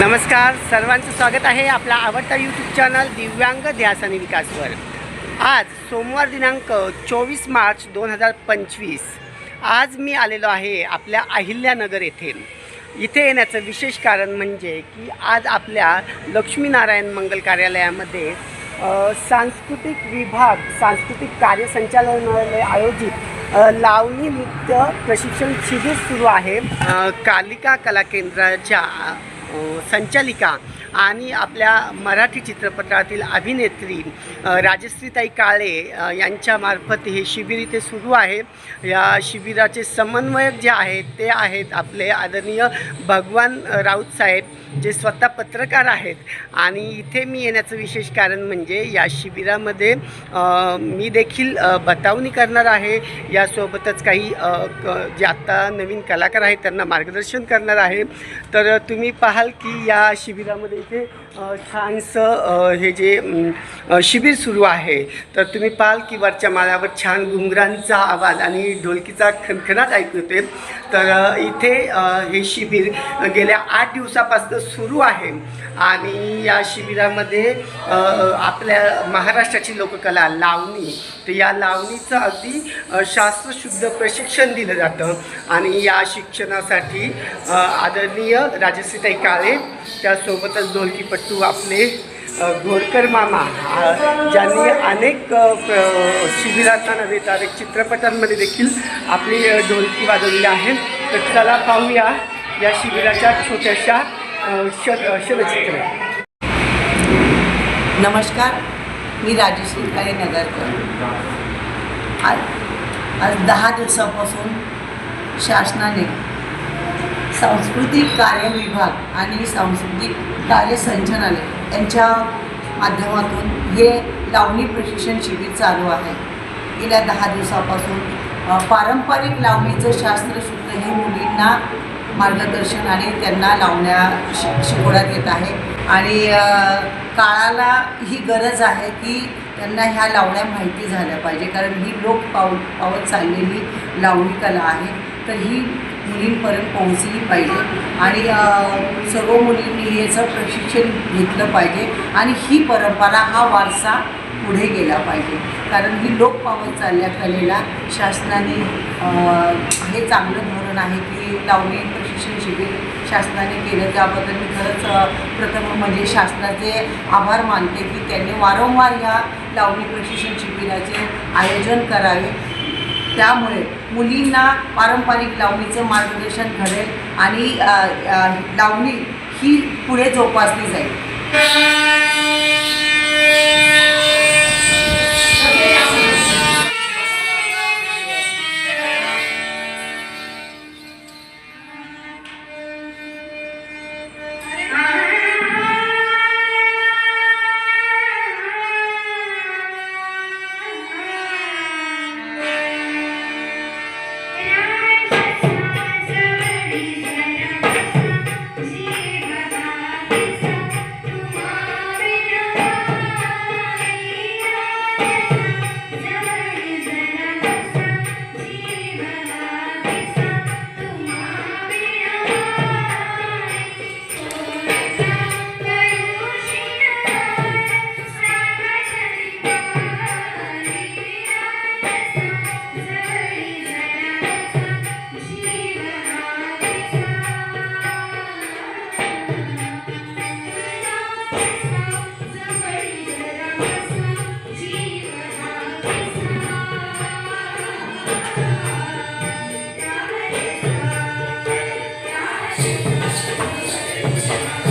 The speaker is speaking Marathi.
नमस्कार सर्वांचं स्वागत आहे आपला आवडता यूट्यूब चॅनल दिव्यांग ध्यास आणि विकासवर. आज सोमवार दिनांक चोवीस मार्च दोन हजार पंचवीस. आज मी आलेलो आहे आपल्या अहिल्यानगर येथे. इथे येण्याचं विशेष कारण म्हणजे की आज आपल्या लक्ष्मीनारायण मंगल कार्यालयामध्ये सांस्कृतिक विभाग सांस्कृतिक कार्य संचालनालय आयोजित लावणी नृत्य प्रशिक्षण शिबिर सुरू आहे. कालिका कला केंद्राच्या संचालिका आणि आपल्या मराठी चित्रपटातील अभिनेत्री राजश्रीताई काळे यांच्यामार्फत हे शिबिर इथे सुरू आहे. या शिबिराचे समन्वयक जे आहेत ते आहेत आपले आदरणीय भगवान राऊत साहेब जे स्वतः पत्रकार आहेत. आणि इथे मी येण्याचं विशेष कारण म्हणजे या शिबिरामध्ये मी देखील बतावणी करणार आहे. यासोबतच काही क- जे आत्ता नवीन कलाकार आहेत त्यांना मार्गदर्शन करणार आहे. तर तुम्ही पाहाल की या शिबिरामध्ये इथे अ, छानसं हे जे शिबिर सुरू आहे तर तुम्ही पाल की वरच्या माळ्यावर छान घुंगरांचा आवाज आणि ढोलकीचा खणखणाट ऐकू येते तर इथे हे शिबिर गेल्या आठ दिवसापासून सुरू आहे आणि या शिबिरामध्ये आपल्या महाराष्ट्राची लोककला लावणी तर या लावणीचं अगदी शास्त्रशुद्ध प्रशिक्षण दिलं जातं आणि या शिक्षणासाठी आदरणीय राजश्रीताई काळे त्यासोबतच ढोलकीपट्टू आपले घोरकर मामा ज्यांनी अनेक शिबिरांना नव्हे तर चित्रपटांमध्ये देखील आपली ढोलकी वाजवली आहे. तर चला पाहूया या शिबिराच्या छोट्याशा अ, शलचित्र नमस्कार मी राजेश्री काळे नगरकर. आज आज दहा दिवसापासून शासनाने सांस्कृतिक कार्य विभाग आणि सांस्कृतिक कार्य संचालनालय यांच्या माध्यमातून हे लावणी प्रशिक्षण शिबिर चालू आहे. गेल्या दहा दिवसापासून पारंपरिक लावणीचं शास्त्रशुद्ध हे मुलींना मार्गदर्शन आणि त्यांना लावण्या शिक शिकवण्यात येत आहे. आणि काळाला ही गरज आहे की त्यांना ह्या लावण्या माहिती झाल्या पाहिजे. कारण ही लोक पाव पावत चाललेली लावणी कला आहे. तर ही मुलींपर्यंत पोहोचली पाहिजे. आणि सर्व मुलींनी याचं प्रशिक्षण घेतलं पाहिजे. आणि ही परंपरा हा वारसा पुढे गेला पाहिजे. कारण ही लोक पावत चालल्या कलेला शासनाने हे चांगलं धोरण आहे की लावणी प्रशिक्षण शिबिर शासनाने केलं. त्याबद्दल मी खरंच प्रथम म्हणजे शासनाचे आभार मानते की त्यांनी वारंवार ह्या लावणी प्रशिक्षण शिबिराचे आयोजन करावे. त्यामुळे मुलींना पारंपरिक लावणीचं मार्गदर्शन घडेल आणि लावणी ही पुढे जोपासली जाईल. Thank you.